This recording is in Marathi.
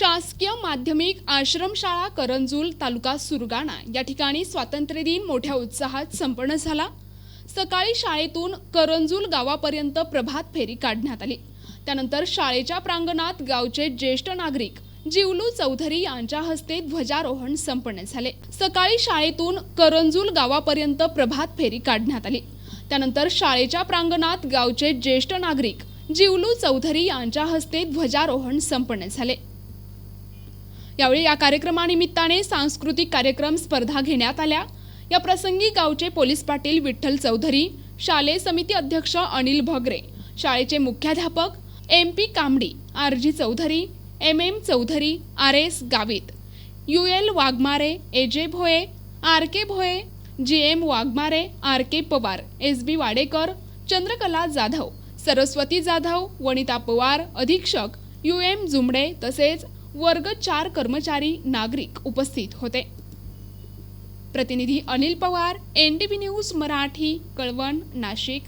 शासकीय माध्यमिक आश्रमशाळा करंजूल तालुका सुरगाणा. या ठिकाणी स्वातंत्र्य दिन मोठ्या उत्साहात संपन्न झाला. सकाळी शाळेतून करंजूल गावापर्यंत प्रभात फेरी काढण्यात आली. त्यानंतर शाळेच्या प्रांगणात गावचे ज्येष्ठ नागरिक जिवलू चौधरी यांच्या हस्ते ध्वजारोहण संपन्न झाले. सकाळी शाळेतून करंजूल गावापर्यंत प्रभात फेरी काढण्यात आली. त्यानंतर शाळेच्या प्रांगणात गावचे ज्येष्ठ नागरिक जिवलू चौधरी यांच्या हस्ते ध्वजारोहण संपन्न झाले. यावेळी या कार्यक्रमानिमित्ताने सांस्कृतिक कार्यक्रम स्पर्धा घेण्यात आल्या. या प्रसंगी गावचे पोलीस पाटील विठ्ठल चौधरी शालेय समिती अध्यक्ष अनिल भगरे शाळेचे मुख्याध्यापक M P Kambadi R G Chaudhari M M Chaudhari R S Gavit U L Waghmare A J Bhoye R K Bhoye G M Waghmare R K Pawar S B Wadekar Chandrakala Jadhav Saraswati Jadhav Vanita Pawar अधीक्षक यू एम जुमडे तसेच वर्ग चार कर्मचारी नागरिक उपस्थित होते. प्रतिनिधी Anil Pawar N D V news Marathi Kalwan Nashik.